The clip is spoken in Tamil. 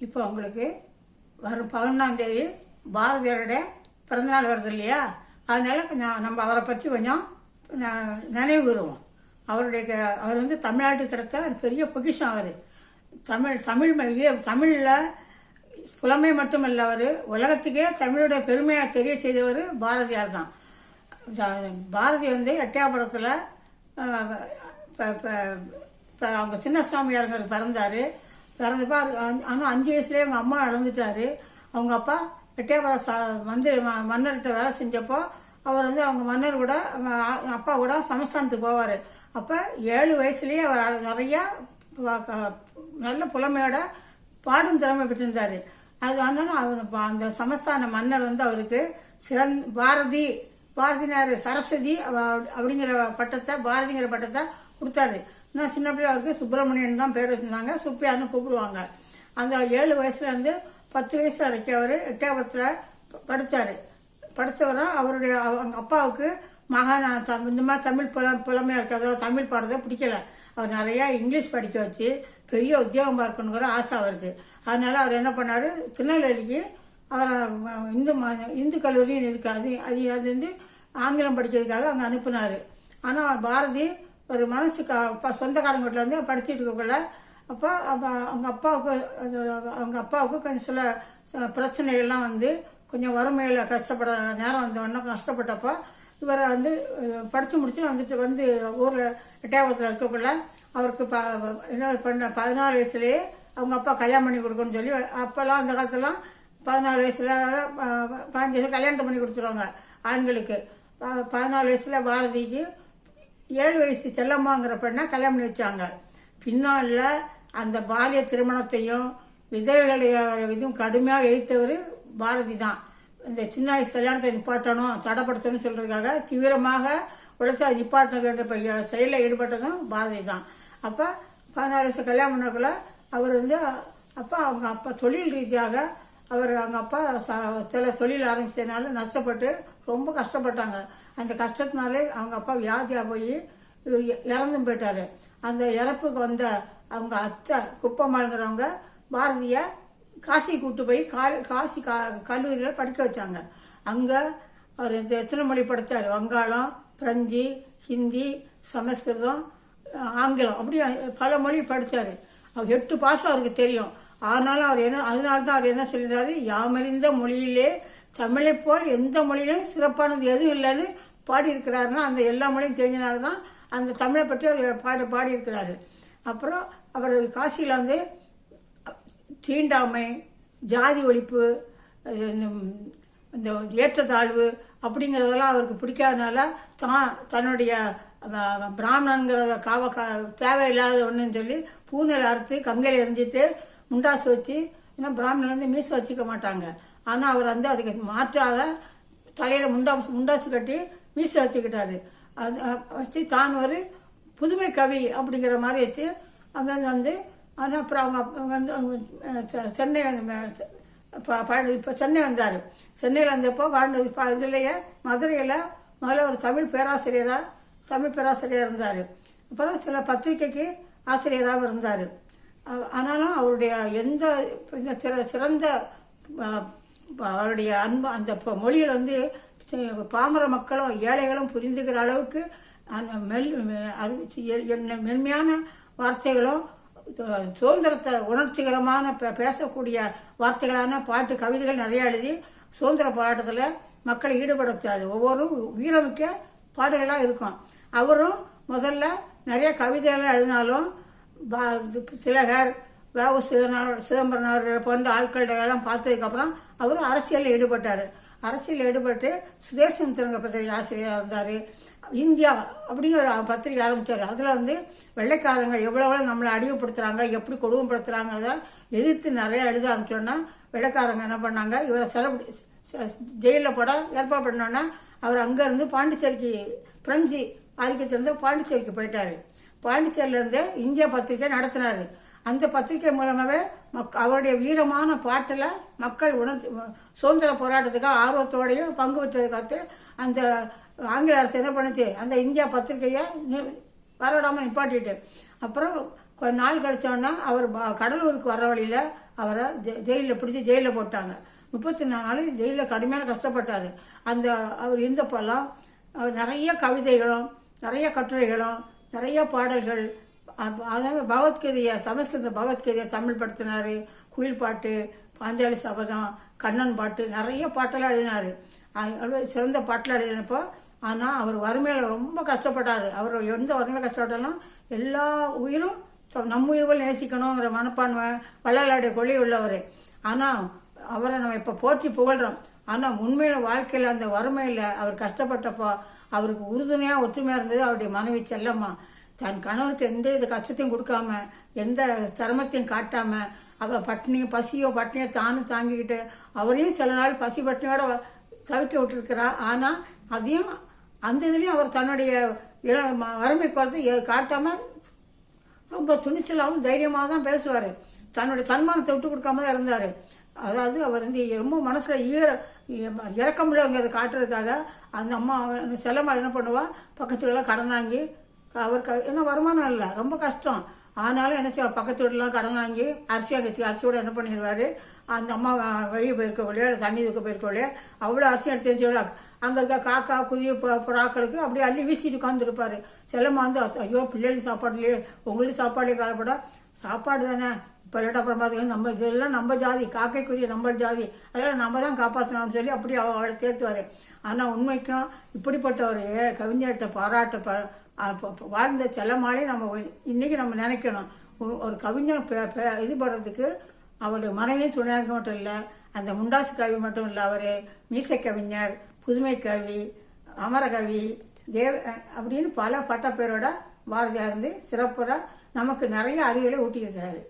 இப்போ அவங்களுக்கு வரும் பதினொன்றாந்தேதி பாரதியாரோட பாரதியாருடைய பிறந்தநாள் வருது இல்லையா? அதனால் கொஞ்சம் நம்ம அவரை பற்றி கொஞ்சம் ந- நினைவு கூறுவோம். அவருடைய க- அவர் வந்து தமிழ்நாட்டுக்கு கிடைத்த ஒரு பெரிய பொக்கிஷம் அவர். தமிழ் தமிழ் மொழியே தமிழில் புலமை மட்டுமல்ல அவர். உலகத்துக்கே தமிழோட பெருமையை தெரிய செய்தவர் பாரதியார் தான். பாரதி வந்து எட்டயாபுரத்தில் இப்போ அவங்க சின்னசாமியாருங்க பிறந்தார். இறந்துப்பா ஆனால் அஞ்சு வயசுலேயே அவங்க அம்மா இழந்துட்டாரு அவங்க அப்பா எட்டயபுரம் சா வந்து ம- மன்னர்கிட்ட வேலை செஞ்சப்போ அவர் வந்து அவங்க மன்னர் கூட அப்பா கூட சமஸ்தானத்துக்கு போவார். அப்போ ஏழு வயசுலேயே அவர் நிறையா நல்ல புலமையோட பாடும் திறமை பெற்றிருந்தார். அது வந்தாலும் அவர் அந்த சமஸ்தான மன்னர் வந்து அவருக்கு சிறந் பாரதி பாரதினார் சரஸ்வதி அப்படிங்கிற பட்டத்தை பாரதிங்கிற பட்டத்தை கொடுத்தாரு. நான் சின்ன பிள்ளை சுப்பிரமணியன் தான் பேர் வச்சிருந்தாங்க. சுப்பியான்னு கூப்பிடுவாங்க. அந்த ஏழு வயசுலேருந்து பத்து வயசு வரைக்கும் அவர் எட்டாபுரத்தில் படித்தார் படித்தவர் அவருடைய அவங்க அப்பாவுக்கு மகானா தம்- இந்த மாதிரி தமிழ் புல புலமையாக இருக்கிறதோ தமிழ் பாடுறதோ பிடிக்கல. அவர் நிறையா இங்கிலீஷ் படிக்க வச்சு பெரிய உத்தியோகம் பார்க்கணுங்கிற ஆசை அவருக்கு. அதனால அவர் என்ன பண்ணார்? திருநெல்வேலிக்கு அவரை இந்து ம- இந்து கல்லூரியும் இருக்கு. அது அது அது வந்து ஆங்கிலம் படிக்கிறதுக்காக அங்கே அனுப்புனார். ஆனால் பாரதி ஒரு மனசு சொந்தக்காரங்க வீட்டில் வந்து படிச்சுட்டு இருக்கக்குள்ள அப்போ அப்போ அவங்க அப்பாவுக்கு அவங்க அப்பாவுக்கு கொஞ்சம் சில பிரச்சனைகள்லாம் வந்து கொஞ்சம் வறுமையில் கஷ்டப்பட நேரம் வந்தவொடனே கஷ்டப்பட்டப்போ இவரை வந்து படித்து முடிச்சு வந்துட்டு வந்து ஊரில் எட்டாபுரத்தில் இருக்கக்குள்ள அவருக்கு ப என்ன பண்ண பதினாலு வயசுலேயே அவங்க அப்பா கல்யாணம் பண்ணி கொடுக்கணும்னு சொல்லி அப்போல்லாம் அந்த காலத்துலாம் பதினாலு வயசில் பதினஞ்சு வயசில் கல்யாணத்தை பண்ணி கொடுத்துருவாங்க ஆண்களுக்கு. பதினாலு வயசில் பாரதிக்கு ஏழு வயசு செல்லம்மாங்கிற பெண்ணை கல்யாணம் பண்ணி வச்சாங்க. பின்னால் அந்த பாலிய திருமணத்தையும் விதவைகளுடைய இதுவும் கடுமையாக எதிர்த்தவர் பாரதி தான். இந்த சின்ன வயசு கல்யாணத்தை நிப்பாட்டணும் தடைப்படுத்தணும்னு சொல்கிறதுக்காக தீவிரமாக உழைத்து அது நிப்பாட்டணுங்கிற செயலில் ஈடுபட்டதும் பாரதி தான். அப்போ பதினாறு வயசு கல்யாணம் பண்ணக்குள்ள அவர் வந்து அப்போ அவங்க அப்போ தொழில் ரீதியாக அவர் அவங்க அப்பா ச- சில தொழில் ஆரம்பிச்சதுனால நஷ்டப்பட்டு ரொம்ப கஷ்டப்பட்டாங்க. அந்த கஷ்டத்தினாலே அவங்க அப்பா வியாதியாக போய் இறந்தும் போயிட்டார். அந்த இறப்புக்கு வந்த அவங்க அத்தை குப்பம்மாளுங்கிறவங்க பாரதியை காசி கூட்டு போய் கா காசி கா கல்லூரியில் படிக்க வச்சாங்க. அங்கே அவர் இந்த எத்தனை மொழி படித்தார் வங்காளம் பிரெஞ்சு ஹிந்தி சமஸ்கிருதம் ஆங்கிலம். அப்படி பல மொழி படித்தார் அவர் எட்டு பாஷம் அவருக்கு தெரியும். ஆனாலும் அவர் என்ன அதனால தான் அவர் என்ன சொல்லியிருந்தாரு யாமறிந்த மொழியிலே தமிழை போல் எந்த மொழியிலும் சிறப்பானது எதுவும் இல்லைன்னு பாடியிருக்கிறாருன்னா அந்த எல்லா மொழியும் தெரிஞ்சனால தான் அந்த தமிழை பற்றி அவர் பாடி பாடியிருக்கிறாரு. அப்புறம் அவர் காசியில் வந்து தீண்டாமை ஜாதி ஒழிப்பு அது இந்த- இந்த ஏற்றத்தாழ்வு அப்படிங்கிறதெல்லாம் அவருக்கு பிடிக்காதனால தான் தன்னுடைய பிராமணங்கிறத காவ கா தேவையில்லாத ஒன்றுன்னு சொல்லி பூனல் அறுத்து கங்கையில் எரிஞ்சிட்டு முண்டாசு வச்சு ஏன்னா பிராமணன் வந்து மீசை வச்சுக்க மாட்டாங்க. ஆனால் அவர் வந்து அதுக்கு மாற்றாக தலையில் முண்டா முண்டாசு கட்டி மீசை வச்சுக்கிட்டாரு. அது வச்சு தான் ஒரு புதுமை கவி அப்படிங்கிற மாதிரி வச்சு அங்கே வந்து ஆனால் அப்புறம் அவங்க வந்து செ- சென்னை இப்போ சென்னை வந்தார். சென்னையில் வந்தப்போ வாழ்ந்த இதுலேயே மதுரையில் முதல்ல ஒரு தமிழ் பேராசிரியராக தமிழ் பேராசிரியர் இருந்தார். அப்புறம் சில பத்திரிக்கைக்கு ஆசிரியராகவும் இருந்தார். ஆனாலும் அவருடைய எந்த சிற- சிறந்த அவருடைய அன்பு அந்த மொழியில் வந்து பாமர மக்களும் ஏழைகளும் புரிந்துக்கிற அளவுக்கு அந்த மெல் என்ன மென்மையான வார்த்தைகளும் சுதந்திரத்தை உணர்ச்சிகரமான பே- பேசக்கூடிய வார்த்தைகளான பாட்டு கவிதைகள் நிறைய எழுதி சுதந்திர போராட்டத்தில் மக்களை ஈடுபடுத்தாது. ஒவ்வொரு வீரமிக்க பாடல்களாக இருக்கும். அவரும் முதல்ல நிறைய கவிதைகள் எழுதினாலும் திலகர் வேவு சிதம்பரம் சிதம்பரனார் போன்ற ஆட்கள்ட எல்லாம் பார்த்ததுக்கப்புறம் அவர் அரசியலில் ஈடுபட்டார். அரசியலில் ஈடுபட்டு சுதேசம் திறங்க பத்திரிகை ஆசிரியராக இருந்தார். இந்தியா அப்படின்னு ஒரு பத்திரிகை ஆரம்பித்தார் அதில் வந்து வெள்ளைக்காரங்க எவ்வளோ எவ்வளோ நம்மளை அடிமைப்படுத்துகிறாங்க எப்படி கொடுமைப்படுத்துகிறாங்கிறத எதிர்த்து நிறைய எழுத ஆரம்பிச்சோன்னா வெள்ளைக்காரங்க என்ன பண்ணாங்க இவரை சிறை ஜெயிலில் போட ஏற்பாடு பண்ணோன்னா அவர் அங்கேருந்து பாண்டிச்சேரிக்கு பிரெஞ்சு ஆதிக்கத்திலேருந்து பாண்டிச்சேரிக்கு போயிட்டார். பாண்டிச்சேரியிலேருந்து இந்தியா பத்திரிகை நடத்தினார். அந்த பத்திரிகை மூலமாகவே மக் அவருடைய வீரமான பாட்டில் மக்கள் உணர்ச்சி சுதந்திர போராட்டத்துக்கு ஆர்வத்தோடையும் பங்கு பெற்றதுக்காக அந்த ஆங்கில அரசு என்ன பண்ணுச்சு? அந்த இந்தியா பத்திரிகையை நி- வரவிடாமல் நிப்பாட்டிட்டு. அப்புறம் கொஞ்ச நாள் கழிச்சோன்னா அவர் ப- கடலூருக்கு வர வழியில் அவரை ஜெயிலில் பிடிச்சி ஜெயிலில் போட்டாங்க. முப்பத்தி நாலு நாள் ஜெயிலில் கடுமையான கஷ்டப்பட்டார். அந்த அவர் இருந்தப்போல்லாம் அவர் நிறைய கவிதைகளும் நிறைய கட்டுரைகளும் நிறைய பாடல்கள் அதாவது பகவத்கீதையை சமஸ்கிருத பகவத்கீதையை தமிழ் படுத்தினார். குயில் பாட்டு பாஞ்சாலி சபதம் கண்ணன் பாட்டு நிறைய பாட்டெல்லாம் எழுதினார். சிறந்த பாட்டெல்லாம் எழுதினப்போ ஆனால் அவர் வறுமையில் ரொம்ப கஷ்டப்பட்டார். அவர் எந்த வறுமையில் கஷ்டப்பட்டாலும் எல்லா உயிரும் நம்ம உயிர்கள் நேசிக்கணுங்கிற மனப்பான்மை வள்ளலாடைய கொள்ளி உள்ளவர். ஆனால் அவரை நம்ம இப்போ போற்றி புகழ்கிறோம் ஆனால் உண்மையில வாழ்க்கையில் அந்த வறுமையில் அவர் கஷ்டப்பட்டப்போ அவருக்கு உறுதுணையாக ஒற்றுமையாக இருந்தது. அவருடைய மனைவி செல்லம்மா தன் கணவருக்கு எந்த இது கஷ்டத்தையும் கொடுக்காம எந்த சிரமத்தையும் காட்டாமல் அவள் பட்னியோ பசியோ பட்னியோ தானும் தாங்கிக்கிட்டு அவரையும் சில நாள் பசி பட்னியோட தவிக்க விட்டுருக்கிறா. ஆனால் அதையும் அந்த இதுலேயும் அவர் தன்னுடைய இள- வறுமை குறத்தை காட்டாமல் ரொம்ப துணிச்சலாகவும் தைரியமாக தான் பேசுவார். தன்னுடைய தன்மானத்தை விட்டு கொடுக்காம தான் இருந்தார். அதாவது அவர் வந்து ரொம்ப மனசில் ஈர இறக்கமுள்ளவங்கிறத காட்டுறதுக்காக. அந்த அம்மா அவ- செல்லம்மா என்ன பண்ணுவா? பக்கத்து எல்லாம் கடன் வாங்கி அவருக்கு என்ன வருமானம் இல்லை ரொம்ப கஷ்டம். ஆனாலும் என்ன செய்வா? பக்கத்து வீட்டுலாம் கடன் வாங்கி அரிசி அங்கச்சி அரிசியோட என்ன பண்ணிடுவார்? அந்த அம்மா வெளியே போயிருக்க வழியோ இல்லை தண்ணி தூக்க போயிருக்க வழியோ அவ்வளோ அரிசி எடுத்து வச்சு அங்கே இருக்க காக்கா குருவி புறாக்களுக்கு அப்படியே அள்ளி வீசிட்டு உட்காந்துருப்பாரு செல்லம்மா வந்து ஐயோ பிள்ளைகளுக்கு சாப்பாடுலையே உங்களுக்கு சாப்பாடுலேயே காலப்படா சாப்பாடு தானே. இப்போ இல்லாட்ட அப்புறம் பார்த்தீங்கன்னா நம்ம இதெல்லாம் நம்ம ஜாதி காக்கைக்குரிய நம்ம ஜாதி. அதெல்லாம் நம்ம தான் காப்பாற்றணும்னு சொல்லி அப்படி அவளை தேர்த்துவார். ஆனால் உண்மைக்கும் இப்படிப்பட்ட ஒரு கவிஞர்கிட்ட பாராட்ட ப வாழ்ந்த செல்லமாலே நம்ம இன்னைக்கு நம்ம நினைக்கணும். ஒரு கவிஞர் பே- இது படுறதுக்கு அவருடைய மனைவியும் துணையாக மட்டும் இல்லை அந்த முண்டாசு கவி மட்டும் இல்லை அவர் மீசை கவிஞர் புதுமை கவி அமரகவி தேவ அப்படின்னு பல பட்டப்பேரோட பாரதியார் இருந்து சிறப்புற நமக்கு நிறைய அறிவுகளை ஊட்டியிருக்கிறாரு.